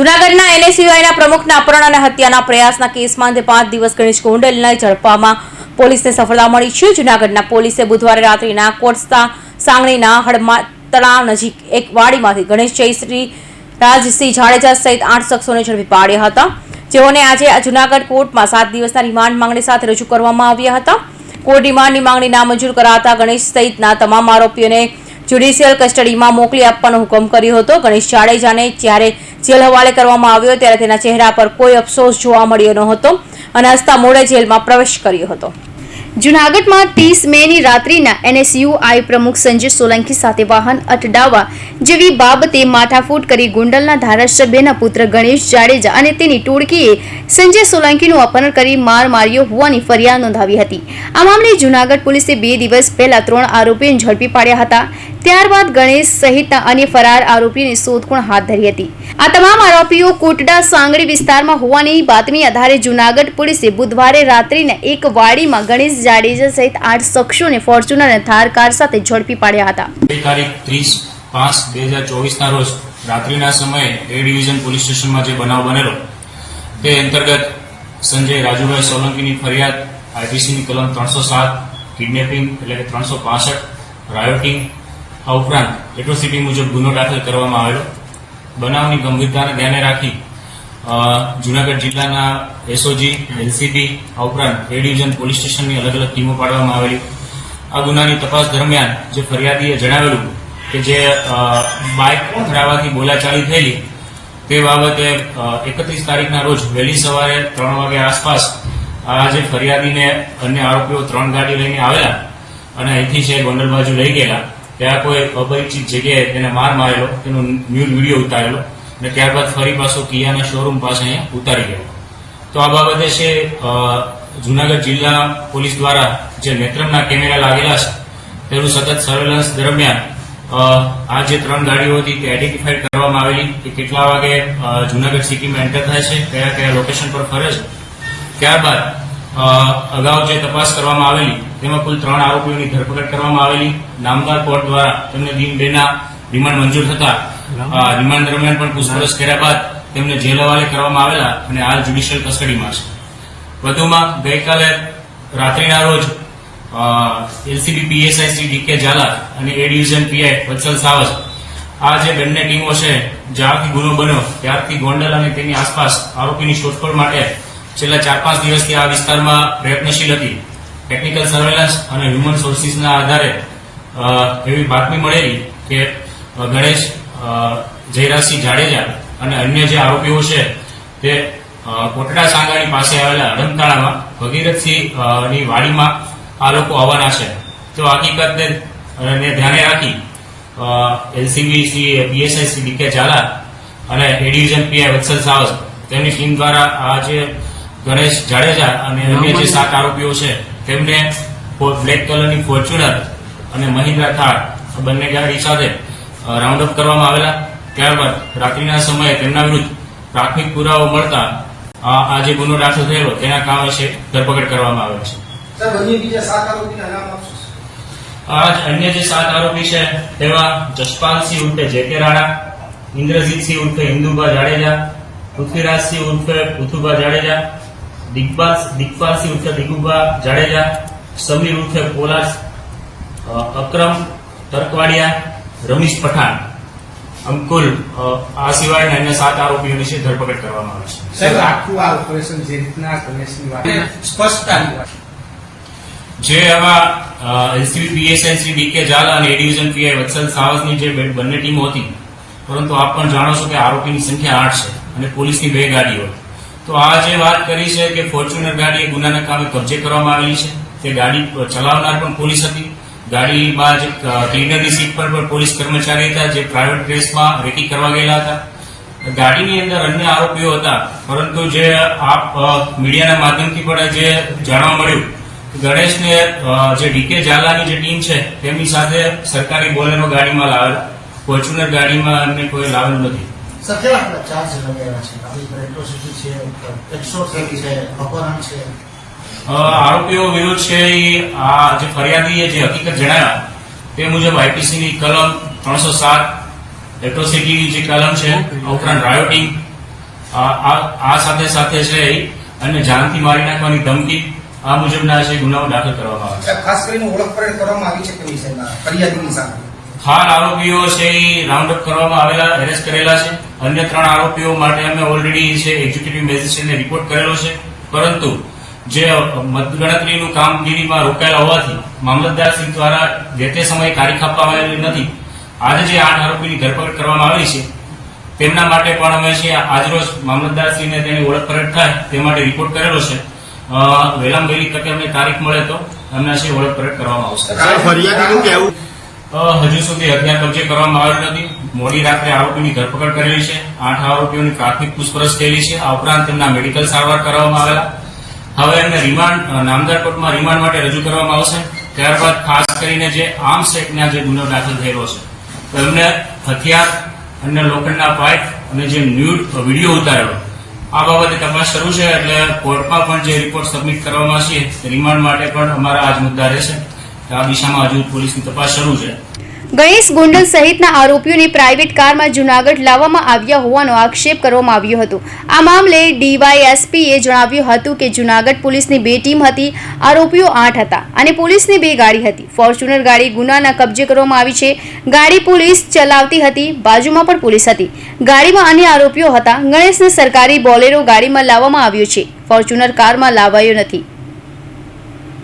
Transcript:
જૂનાગઢના એનએસયુઆઈના પ્રમુખના અપહરણ અને હત્યાના પ્રયાસના કેસમાં પાંચ દિવસ ગણેશ ગોંડલને ઝડપવામાં પોલીસને સફળતા મળી છે. જૂનાગઢના પોલીસે બુધવારે રાત્રિના કોટસ્તા સાંગણીના હડમા તળાવ નજીક એક વાડીમાંથી ગણેશ જયશ્રી રાજસિંહ જાડેજા સહિત આઠ શખ્સોને ઝડપી પાડ્યા હતા. જેઓને આજે જૂનાગઢ કોર્ટમાં સાત દિવસના રિમાન્ડ માંગણી સાથે રજૂ કરવામાં આવ્યા હતા. કોર્ટ રિમાન્ડની માંગણી નામંજૂર કરાતા ગણેશ સહિતના તમામ આરોપીઓને જ્યુડિશિયલ કસ્ટડીમાં મોકલી આપવાનો હુકમ કર્યો હતો. ગણેશ જાડેજાને જ્યારે જેલ હવાલે કરવામાં આવ્યો ત્યારે તેના ચહેરા પર કોઈ અફસોસ જોવા મળ્યો ન હતો અને હસતા મોડે જેલમાં પ્રવેશ કર્યો હતો. જૂનાગઢમાં ત્રીસ મેની રાત્રિના એનએસયુઆઈ પ્રમુખ સંજય સોલંકી સાથે વાહન અટડાવવા જેવી બાબતે માથાફૂટ કરી ગોંડલના ધારાસભ્યના પુત્ર ગણેશ જાડેજા અને તેની ટોળકીએ સંજય સોલંકીનું અપહરણ કરી માર માર્યો હોવાની ફરિયાદ નોંધાવી હતી. આ મામલે જૂનાગઢ પોલીસે બે દિવસ પહેલા ત્રણ આરોપીઓને ઝડપી પાડ્યા હતા. ત્યારબાદ ગણેશ સહિતના અન્ય ફરાર આરોપીઓની શોધખોળ હાથ ધરી હતી. આ તમામ આરોપીઓ કોટડા સાંગડી વિસ્તારમાં હોવાની બાતમી આધારે જૂનાગઢ પોલીસે બુધવારે રાત્રિના એક વાડીમાં ગણેશ જાડેજા સહિત આઠ શખ્સોને ફોર્ચ્યુનર અને થાર કાર સાથે ઝડપી પાડ્યા હતા. પાંચ બે હજાર ચોવીસના રોજ રાત્રિના સમયે એ ડિવિઝન પોલીસ સ્ટેશનમાં જે બનાવ બનેલો, તે અંતર્ગત સંજય રાજુભાઈ સોલંકીની ફરિયાદ, આઈપીસીની કલમ ત્રણસો સાત, કિડનેપિંગ એટલે કે ત્રણસો પાસઠ, રાયોટિંગ આ ઉપરાંત એટ્રોસિટી મુજબ ગુનો દાખલ કરવામાં આવેલો. બનાવની ગંભીરતાને ધ્યાને રાખી જુનાગઢ જિલ્લાના એસઓજી એલસીબી આ ઉપરાંત એ પોલીસ સ્ટેશનની અલગ અલગ ટીમો પાડવામાં આવેલી. આ ગુનાની તપાસ દરમિયાન જે ફરિયાદીએ જણાવેલું કે જે બાઇક અથડાવાથી બોલાચાલી થયેલી, તે બાબતે એકત્રીસ તારીખના રોજ વહેલી સવારે ત્રણ વાગે આસપાસ આ જે ફરિયાદીને અન્ય આરોપીઓ ત્રણ ગાડી લઈને આવેલા અને અહીંથી છે ગોંડલ બાજુ લઈ ગયેલા. ત્યાં કોઈ અપરિચિત જગ્યાએ તેને માર મારેલો, તેનો ન્યૂઝ વીડિયો ઉતારેલો અને ત્યારબાદ ફરી પાછો કિયાના શોરૂમ પાસે અહીંયા ઉતારી ગયો. તો આ બાબતે છે જુનાગઢ જિલ્લા પોલીસ દ્વારા જે નેત્રમના કેમેરા લાગેલા છે, તેનું સતત સર્વેલન્સ દરમિયાન આ જે ત્રણ ગાડીઓ હતી તે આઈડેન્ટિફાઈડ કરવામાં આવેલી કે કેટલા વાગે જુનાગઢ સિટીમાં એન્ટર થાય છે કયા કયા લોકેશન પર ફરે છે. ત્યારબાદ અગાઉ જે તપાસ કરવામાં આવેલી, તેમાં કુલ ત્રણ આરોપીઓની ધરપકડ કરવામાં આવેલી. નામદાર કોર્ટ દ્વારા તેમને દિન બેના રિમાન્ડ મંજૂર થતા રિમાન્ડ દરમિયાન પણ પૂછપરછ કર્યા બાદ તેમને જેલ હવાલે કરવામાં આવેલા અને હાલ જ્યુડિશિયલ કસ્ટડીમાં છે. વધુમાં ગઈકાલે રાત્રિના રોજ LCB PSI Shri DK Jhala અને એ ડિવિઝન પીઆઈ વત્સલ સાવજ, આ જે બંને ટીમો છે, જ્યારથી ગુનો બન્યો, ત્યારથી ગોંડલ અને તેની આસપાસ આરોપીની શોધખોળ માટે છેલ્લા ચાર પાંચ દિવસથી આ વિસ્તારમાં પ્રયત્નશીલ હતી. ટેકનિકલ સર્વેલન્સ અને હ્યુમન સોર્સિસના આધારે એવી બાતમી મળેલી કે ગણેશ જયરાજસિંહ જાડેજા અને અન્ય જે આરોપીઓ છે તે કોટડા સાંગાણી પાસે આવેલા અડમતાળામાં ભગીરથસિંહની વાડીમાં આ લોકો આવવાના છે. તો હકીકતને ને ધ્યાને રાખી LCB Shri PSI Shri DK Jhala અને એ ડિવિઝન પીઆઈ વત્સલ સાવસ તેમની ટીમ દ્વારા આ જે ગણેશ જાડેજા અને અન્ય જે સાત આરોપીઓ છે તેમને બ્લેક કલરની ફોર્ચ્યુનર અને મહિન્દ્રા થાર બંને ગાડી સાથે રાઉન્ડ અપ કરવામાં આવેલા. ત્યારબાદ રાત્રિના સમયે તેમના વિરુદ્ધ પ્રાથમિક પુરાવો મળતા આ જે ગુનો દાખલ થયેલો તેના કામ છે ધરપકડ કરવામાં આવે છે. આજ અન્ય જે સાત આરોપી છે તેવા જસપાલસિંહ ઉર્ફે જેકે રાણા ઇન્દ્રજીતસિંહ ઉર્ફે હિન્દુભા જાડેજા પૃથ્વીરાજસિંહ ઉર્ફે પૃથુભા જાડેજા દિગ્પાલ દિગ્પાલસિંહ ઉર્ફે દિગુભા જાડેજા સમીર ઉર્ફે પોલાસ અક્રમ તરકવાડિયા રમીશ પઠાણ. આમ કુલ આ સિવાયના અન્ય સાત આરોપીઓની છે ધરપકડ કરવામાં આવે છે. સાહેબ આખું આ ઓપરેશન જે રીતના ગણેશની વાત સ્પષ્ટતાની વાત જે આવા એલસીબી શ્રી ડીકે ઝાલા અને એ ડિવિઝન પીઆઈ વત્સલ સાવસની જે બે- બંને ટીમો હતી પરંતુ આપ પણ જાણો છો કે આરોપીની સંખ્યા આઠ છે અને પોલીસની બે ગાડીઓ. તો આ જે વાત કરી છે કે ફોર્ચ્યુનર ગાડી એ ગુનાના કામે કબજે કરવામાં આવેલી છે, તે ગાડી ચલાવનાર પણ પોલીસ હતી. ગાડી જે ક્લીનરની સીટ પર પણ પોલીસ કર્મચારી હતા જે પ્રાઇવેટ ડ્રેસમાં રેકી કરવા ગયેલા હતા. ગાડીની અંદર અન્ય આરોપીઓ હતા, પરંતુ જે આપ મીડિયાના માધ્યમથી પણ જે જાણવા મળ્યું ગણેશને જે ડીકે ઝાલાની જે ટીમ છે, તેમની સાથે સરકારી બોલેરો ગાડીમાં લાવેલા. ફોર્ચ્યુનર ગાડીમાં અમને કોઈ લાવેલું નથી. કેવા આપણા ચાર્જ લગાવ્યા છે એટ્રોસિટી છે એક્સોર્સરી છે અપહરણ છે? આરોપીઓ વિરુદ્ધ છે એ આ જે ફરિયાદીએ જે હકીકત જણાવ્યા તે મુજબ આઈપીસીની કલમ ત્રણસો સાત એટ્રોસિટી જે કલમ છે ઉપરાંત રાયોટિંગ આ આ- આ સાથે સાથે છે એ અને જાનથી મારી નાખવાની ધમકી આ મુજબના છે ગુનાઓ દાખલ કરવામાં આવે છે. ખાસ કરીને ઓળખ પરેડ કરવામાં આવી છે કે નહીં સાહેબ? ફરિયાદીની સામે? હાલ આરોપીઓ છે એ રાઉન્ડ અપ કરવામાં આવેલા એરેસ્ટ કરેલા છે. અન્ય ત્રણ આરોપીઓ માટે અમે ઓલરેડી છે એક્ઝિક્યુટિવ મેજિસ્ટ્રેટને રિપોર્ટ કરેલો છે. પરંતુ જે મતગણતરીનું કામગીરીમાં રોકાયેલા હોવાથી મામલતદાર સિંહ દ્વારા જે તે સમયે તારીખ આપવામાં નથી. આજે જે આઠ આરોપીની ધરપકડ કરવામાં આવી છે, તેમના માટે પણ અમે છે આજરોજ મામલતદારશ્રીને તેની ઓળખ થાય તે માટે રિપોર્ટ કરેલો છે. વહેલામ વહેલી તકે અમને તારીખ મળે તો અમને છે ઓળખ પરેડ કરવામાં આવશે. હજુ સુધી હત્યા કબજે કરવામાં આવેલ નથી. મોડી રાત્રે આરોપીની ધરપકડ કરેલી છે. આઠ આરોપીઓની પ્રાથમિક પૂછપરછ થયેલી છે. આ ઉપરાંત તેમના મેડિકલ સારવાર કરવામાં આવેલા. હવે એમને રિમાન્ડ નામદાર કોર્ટમાં રિમાન્ડ માટે રજૂ કરવામાં આવશે. ત્યારબાદ ખાસ કરીને જે આર્મ્સ એક્ટના જે ગુનો દાખલ થયેલો છે, તો એમને હથિયાર અને લોખંડના પાઇપ અને જે ન્યૂડ વીડિયો ઉતારેલો, આ બાબતે તપાસ શરૂ છે. એટલે કોર્ટમાં પણ જે રિપોર્ટ સબમિટ કરવામાં છે રિમાન્ડ માટે પણ અમારા આજ મુદ્દા રહેશે. ગણેશ ગોંડલ સહિતના આરોપીઓને પ્રાઇવેટ કારમાં જુનાગઢ લાવવામાં આવ્યા હોવાનો આક્ષેપ કરવામાં આવ્યો હતો. આ મામલે ડીવાયએસપીએ જણાવ્યું હતું કે જુનાગઢ પોલીસની બે ટીમ હતી, આરોપીઓ આઠ હતા અને પોલીસની બે ગાડી હતી. ફોર્ચ્યુનર ગાડી ગુનાના કબજે કરવામાં આવી છે. ગાડી પોલીસ ચલાવતી હતી, બાજુમાં પણ પોલીસ હતી. ગાડીમાં અન્ય આરોપીઓ હતા. ગણેશને સરકારી બોલેરો ગાડીમાં લાવવામાં આવ્યો છે. ફોર્ચ્યુનર કારમાં લાવાયો નથી.